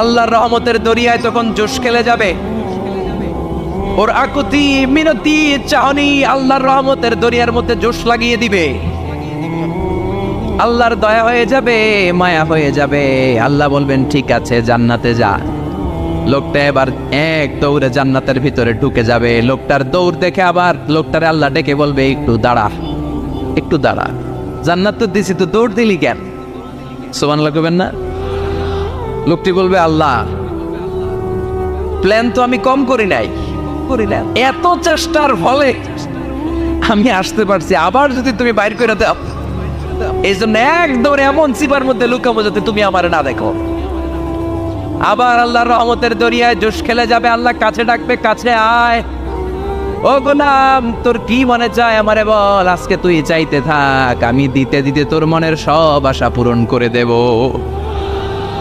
আল্লাহর রহমতের দরিয়ায় তখন জোশ খেলে যাবে। ওর আকুতি, মিনতি, চাহনি আল্লাহর রহমতের দরিয়ার মধ্যে জোশ লাগিয়ে দিবে। আল্লাহর দয়া হয়ে যাবে, মায়া হয়ে যাবে। আল্লাহ বলবেন, ঠিক আছে, জান্নাতে যা। লোকটা এবার এক দৌড়ে জান্নাতের ভিতরে ঢুকে যাবে। লোকটার দৌড় দেখে আবার লোকটারে আল্লাহ ডেকে বলবে, একটু দাঁড়া একটু দাঁড়া। জান্নাত তো দিছি, তো দৌড় দিলি কেন? সোমান লাগবেন না? লোকটি বলবে, আল্লাহ প্ল্যান তো আমি কম করি নাই। করি না এত চেষ্টার ফলে আমি আসতে পারছি। আবার যদি তুমি বাইর করে দাও এই জন্য একদম এমন চিপার মধ্যে লুকাবো যাতে তুমি আমার না দেখো। আবার আল্লাহর রহমতের দরিয়ায় জোশ খেলে যাবে। আল্লাহ কাছে ডাকবে, কাছে আয়। ও গোলাম, তোর কি মনে চায় আমারে বল? আজকে তুই চাইতে থাক, আমি দিতে দিতে তোর মনের সব আশা পূরণ করে দেব।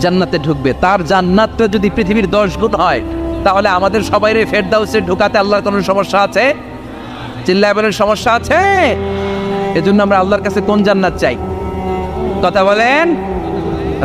জান্নাতে ঢুকবে। তার জান্নাতটা যদি পৃথিবীর দশ গুণ হয়, তাহলে আমাদের সবাইরে ফেরদাউসে ঢুকাতে আল্লাহর কোনো সমস্যা আছে? চিল্লায় বলেন, সমস্যা আছে? এজন্য আমরা আল্লাহর কাছে কোন জান্নাত চাই? কথা বলেন।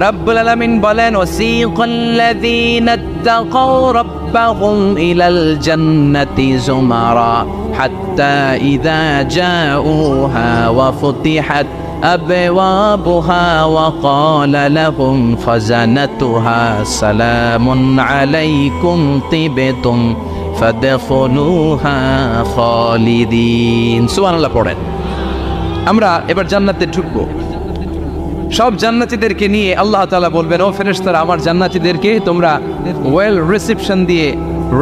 রব্বুল আলামিন বলেন ওয়াসিকাল্লাযীনা ইত্তাকাও রাব্বাহুম ইলাল জান্নাতি যুমারা হাত্তা ইযা জাউহা ওয়া ফুতিহাত أبوابها وقال لهم خزنتها سلام عليكم طبتم فادخلوها خالدين سبحان الله পড়েন আমরা এবার জান্নাতে ঢুকবো সব জান্নাতীদেরকে নিয়ে আল্লাহ তাআলা বলবেন ও ফেরেশতারা আমার জান্নাতীদেরকে তোমরা ওয়েল রিসেপশন দিয়ে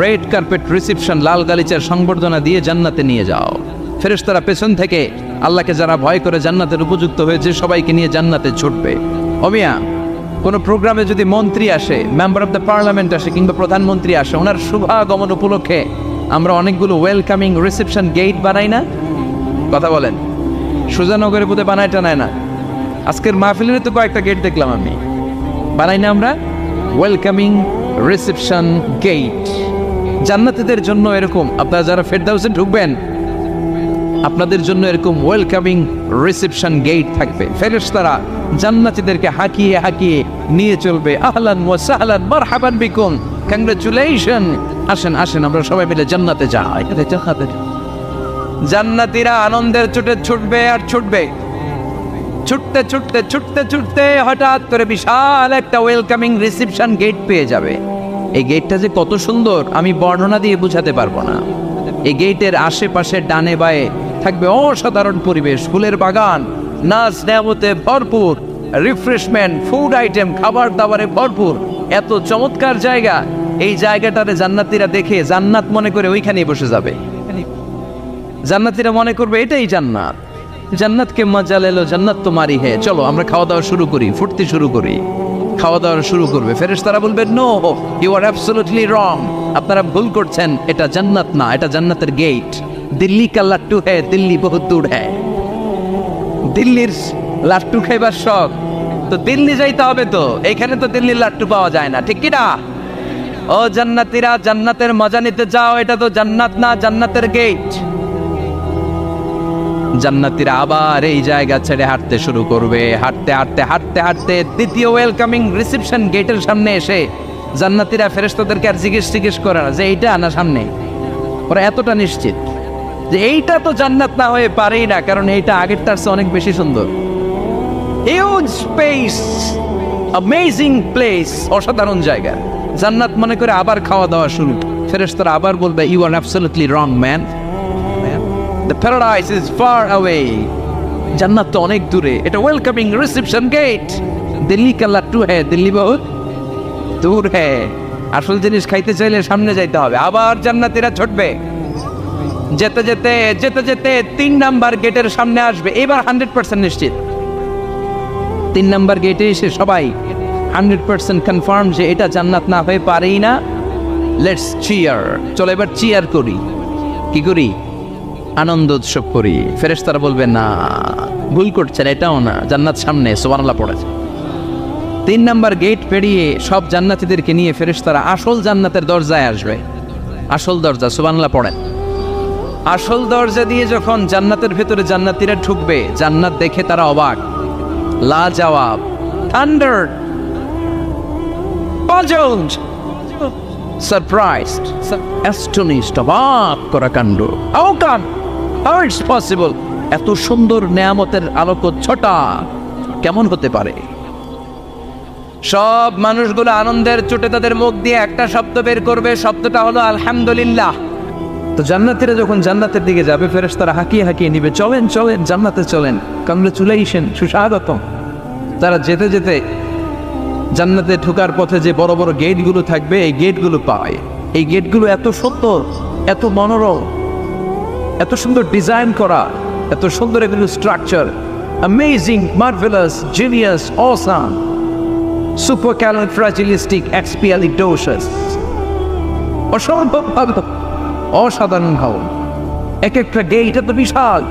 রেড কার্পেট রিসেপশন লাল গালিচার সংবর্ধনা দিয়ে জান্নাতে নিয়ে যাও ফেরেশতারা পেছন থেকে আল্লাহকে যারা ভয় করে জান্নাতের উপযুক্ত হয়েছে, সবাইকে নিয়ে জান্নাতে ছুটবে। অমিয়া, কোনো প্রোগ্রামে যদি মন্ত্রী আসে, মেম্বার অফ দ্য পার্লামেন্ট আসে কিংবা প্রধানমন্ত্রী আসে, ওনার শুভাগমন উপলক্ষে আমরা অনেকগুলো ওয়েলকামিং রিসেপশন গেট বানাই না? কথা বলেন। সুজানগরে বোধহয় বানায় টানায় না। আজকের মাহফিলের তো কয়েকটা গেট দেখলাম আমি। বানাই না আমরা? Welcoming reception gate. জান্নাতীদের জন্য এরকম। আপনারা যারা ফেরদাউসে ঢুকবেন আপনাদের জন্য এরকম ওয়েলকামিং রিসেপশন গেট থাকবে। ফেরেশতারা জান্নাতীদেরকে হাঁকিয়ে হাঁকিয়ে নিয়ে চলবে। আহলান ওয়া সাহলান মারহাবান বিকুম। কংগ্রেচুলেশন আসেন আসেন আমরা সবাই মিলে জান্নাতে যাই। জান্নাতে জান্নাতীরা। আনন্দের ছুটে ছুটবে আর ছুটবে। ছুটতে ছুটতে ছুটতে ছুটতে হঠাৎ করে বিশাল একটা ওয়েলকামিং রিসেপশন গেট পেয়ে যাবে। এই গেটটা যে কত সুন্দর আমি বর্ণনা দিয়ে বোঝাতে পারব না। এই গেটের আশেপাশে ডানে বায়ে থাকবে অসাধারণ পরিবেশ, ফুলের বাগান, নাচ নেয়ামতে ভরপুর রিফ্রেশমেন্ট ফুড আইটেম খাবার দাবারে ভরপুর। এত চমৎকার জায়গা, এই জায়গাটারে জান্নাতীরা দেখে জান্নাত মনে করে ওইখানেই বসে যাবে। জান্নাতীরা মনে করবে এটাই জান্নাত। জান্নাতকে মজা লেলো জান্নাত তোমারই হে। চলো, আমরা খাওয়া দাওয়া শুরু করি ফুটতে শুরু করি। খাওয়া দাওয়া শুরু করবে। ফেরেশ তারা বলবে no you are absolutely wrong আপনারা ভুল করছেন, এটা জান্নাত না, এটা জান্নাতের গেট দিল্লি কা লাট্টু হে দিল্লি বহুত দূর হে দিল্লির লাট্টু খাইবার শখ, তো দিল্লি যাইতে হবে তো, এখানে তো দিল্লির লাট্টু পাওয়া যায় না, ঠিক কি না? ও জান্নাতীরা, জান্নাতের মজা নিতে যাও, এটা তো জান্নাত না, জান্নাতের গেট জান্নাতীরা আবার এই জায়গা ছেড়ে হাঁটতে শুরু করবে, হাঁটতে হাঁটতে হাঁটতে হাঁটতে দ্বিতীয় ওয়েলকামিং রিসেপশন গেটের সামনে এসে জান্নাতিরা ফেরেশতাদেরকে আর জিজ্ঞেস জিজ্ঞেস করে না যে এইটা আনা সামনে। ওরা এতটা নিশ্চিত। যে এইটা তো জান্নাত না হয়ে পারেই না, কারণ এইটা আগের তার অনেক বেশি সুন্দর। হিউজ স্পেস অ্যামেজিং প্লেস অসাধারণ জায়গা। জান্নাত মনে করে আবার খাওয়া দাওয়া শুরু। ফেরেশতারা আবার বলবে you are absolutely wrong man the paradise is far away জান্নাত তো অনেক দূরে। এটা ওয়েলকামিং রিসেপশন গেট দিল্লি কা লাট্টু হ্যাঁ দিল্লি বহুত দূর হ্যাঁ আসল জিনিস খাইতে চাইলে সামনে যাইতে হবে। আবার জান্নাতীরা ছুটবে। যেতে যেতে যেতে যেতে তিন নাম্বার গেটের সামনে আসবে। এবার হান্ড্রেড পার্সেন্ট নিশ্চিত। তিন নাম্বার গেটে এসে সবাই হান্ড্রেড পার্সেন্ট কনফার্ম যে এটা জান্নাত না হয়ে পারেই না। লেটস চিয়ার চলো এবার চিয়ার করি। কি করি? আনন্দ উৎসব করি। ফেরেশতারা বলবে, না, ভুল করছেন, এটাও না। জান্নাত সামনে, সুবহানাল্লাহ পড়েছে তিন নাম্বার গেট পেরিয়ে সব জান্নাতীদেরকে নিয়ে ফেরেশতারা আসল জান্নাতের দরজায় আসবে। আসল দরজা, সুবহানাল্লাহ পড়েন আসল দরজা দিয়ে যখন জান্নাতের ভেতরে জান্নাতীরা ঢুকবে জান্নাত দেখে তারা অবাক। লা জবাব থান্ডার puzzled, surprised, astonished, অবাক করা কাণ্ড। How come? How it's possible? এত সুন্দর নেয়ামতের আলোক ছটা কেমন হতে পারে? সব মানুষগুলো আনন্দের চোটে তাদের মুখ দিয়ে একটা শব্দ বের করবে শব্দটা হলো আলহামদুলিল্লাহ। তো জান্নাতিরা যখন জান্নাতের দিকে যাবে ফেরেস তারা হাঁকিয়ে হাঁকিয়ে নিবে, চলেন চলেন, জান্নাতে চলেন। কংগ্রেচুলেশন সুস্বাগতম। তারা যেতে যেতে জান্নাতে ঢোকার পথে যে বড় বড় গেটগুলো থাকবে, এই গেটগুলো পায়। এই গেটগুলো এত সুন্দর, এত মনোরম, এত সুন্দর ডিজাইন করা, এত সুন্দর এগুলো structure. Amazing marvellous genius awesome supercalifragilisticexpialidocious অসম্ভব ভালো। অসাধারণ ভালো এক একটা গেট এত বিশাল।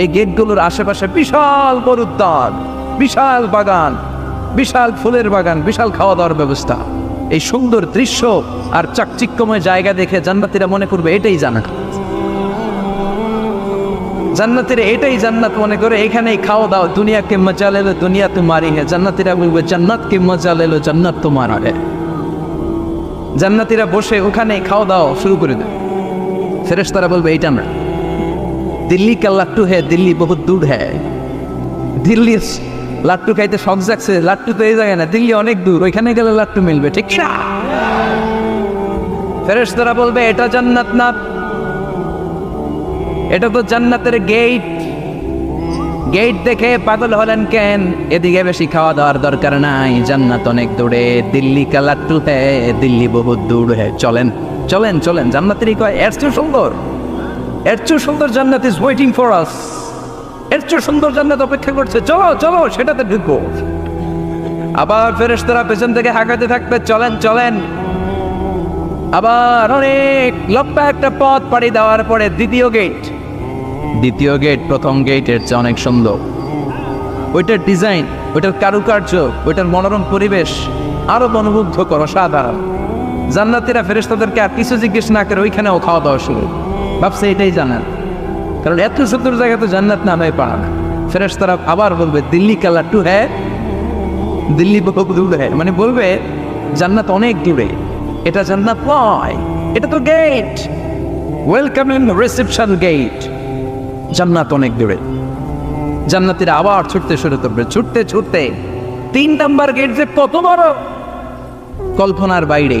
এই গেটগুলোর আশেপাশে বিশাল বড় উদ্যান বিশাল বাগান, বিশাল ফুলের বাগান, বিশাল খাওয়া দাওয়ার ব্যবস্থা। এই সুন্দর দৃশ্য আর চাকচিক্যময় জায়গা দেখে জান্নাতিরা মনে করবে, এটাই জান্নাত। জান্নাতিরা এটাই জান্নাত মনে করে, এখানেই খাওয়া দাও দুনিয়াকে মজা লেলো দুনিয়া তো মারি হে। জান্নাতিরা বলবে জান্নাত কে মজা লেলো, জান্নাত তোমার হে জান্নাতিরা বসে ওখানেই খাওয়া দাওয়া শুরু করে দেবে ফেরেশতারা বলবে, এইটা না দিল্লি কা লাট্টু হ্যাঁ দিল্লি বহুত দূর হ্যাঁ দিল্লি লাট্টু খাইতে শখ জাগছে, লাট্টু তো এই জায়গায় না, দিল্লি অনেক দূর, ওইখানে গেলে লাট্টু মিলবে, ঠিক না ফেরেশতারা বলবে, এটা জান্নাত না। এটা তো জান্নাতের গেট। গেট দেখে পাগল হলেন কেন? এদিকে বেশি খাওয়া দাওয়ার দরকার নাই, জান্নাত অনেক দূরে। দিল্লি কা হ্যাঁ দিল্লি বহুত দূর হ্যাঁ চলেন। চলেন চলেন। জান্নাতেরই কয়, এর চেয়ে সুন্দর। এর চেয়ে সুন্দর জান্নাত ইজ ওয়েটিং ফর আস এর চেয়ে সুন্দর জান্নাত অপেক্ষা করছে। চলো চলো, সেটাতে ঢুকবো। আবার ফেরেশতারা পেছন থেকে হাঁকাতে থাকবে। চলেন চলেন। আবার অনেক লম্বা একটা পথ পাড়ি দেওয়ার পরে দ্বিতীয় গেট দ্বিতীয় গেট প্রথম গেটের চেয়ে অনেক সুন্দর। ওইটার ডিজাইন ওইটার কারুকার্য, ওইটার মনোরম পরিবেশ, আরও মনোমুগ্ধ করো সাধারণ জান্নাতিরা ফেরেস্তাদেরকে আর কিছু জিজ্ঞেস না করে ওইখানেও খাওয়া দাওয়া শুরু। ভাবছে এটাই জানেন কারণ এত সুন্দর জায়গা তো জান্নাত নামে পারা না ফেরেশতারা আবার বলবে, দিল্লি কালা টু হ্যাঁ দিল্লি বহু দূরে মানে বলবে, জান্নাত অনেক দূরে। এটা জান্নাত নয়, এটা তো gate welcome in reception gate জান্নাত অনেক দূরে। জান্নাতিরা আবার ছুটতে শুরু করবে। ছুটতে ছুটতে তিন নাম্বার গেট যে কত বড়। কল্পনার বাইরে।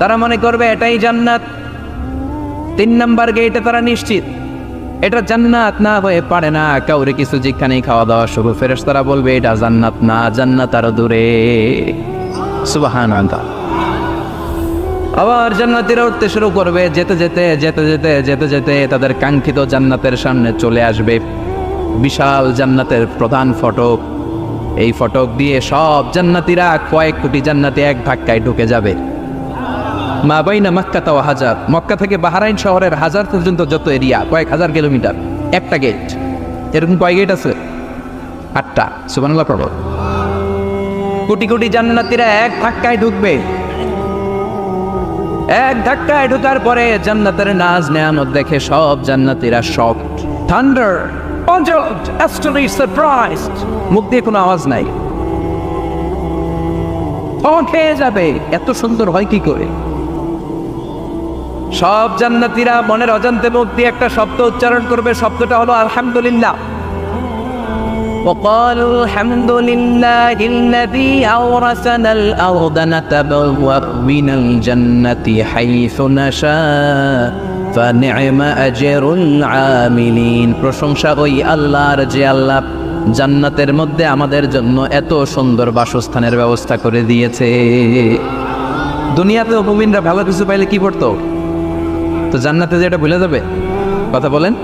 তারা মনে করবে এটাই জান্নাত। তিন নাম্বার গেটে তারা নিশ্চিত। এটা জান্নাত না হয়ে পারে না। কাউরে কিছু যেখানেই খাওয়া দাওয়া শুরু ফেরেস তারা বলবে, এটা জান্নাত না, জান্নাত আরও দূরে। আবার জান্নাতিরা উঠতে শুরু করবে। যেতে যেতে যেতে যেতে যেতে যেতে তাদের কাঙ্ক্ষিত জান্নাতের সামনে চলে আসবে। বিশাল জান্নাতের প্রধান ফটক। এই ফটক দিয়ে সব জান্নাতিরা কয়েক কোটি জান্নাতি এক ধাক্কায় ঢুকে যাবে। মা বাইনা মক্কা তাও হাজার। মক্কা থেকে বাহারাইন শহরের হাজার পর্যন্ত যত এরিয়া, কয়েক হাজার কিলোমিটার। একটা গেট। এরকম কয় গেট আছে? আটটা। সুবানুল্লাহ প্রভু কোটি কোটি জান্নাতিরা এক ধাক্কায় ঢুকবে। এক ধাক্কায় ঢুকার পরে জান্নাতের নাজ নেয়ামত দেখে সব জান্নাতিরা শক থান্ডার surprised. মুখ দিয়ে কোনো আওয়াজ নাই। খেয়ে যাবে। এত সুন্দর হয় কি করে? সব জান্নাতীরা মনের অজান্তে মুখ দিয়ে একটা শব্দ উচ্চারণ করবে শব্দটা হলো আলহামদুলিল্লাহ وقالوا الحمد لله الذي أورثنا الأرض نتبوأ من الجنة حيث نشاء فنعم أجر العاملين প্রশংসা ওই আল্লাহর যে আল্লাহ জান্নাতের মধ্যে আমাদের জন্য এত সুন্দর বাসস্থানের ব্যবস্থা করে দিয়েছে দুনিয়াতে মুমিনরা ভালো কিছু পাইলে কি করতো তো জান্নাতে যে এটা ভুলে যাবে? কথা বলেন।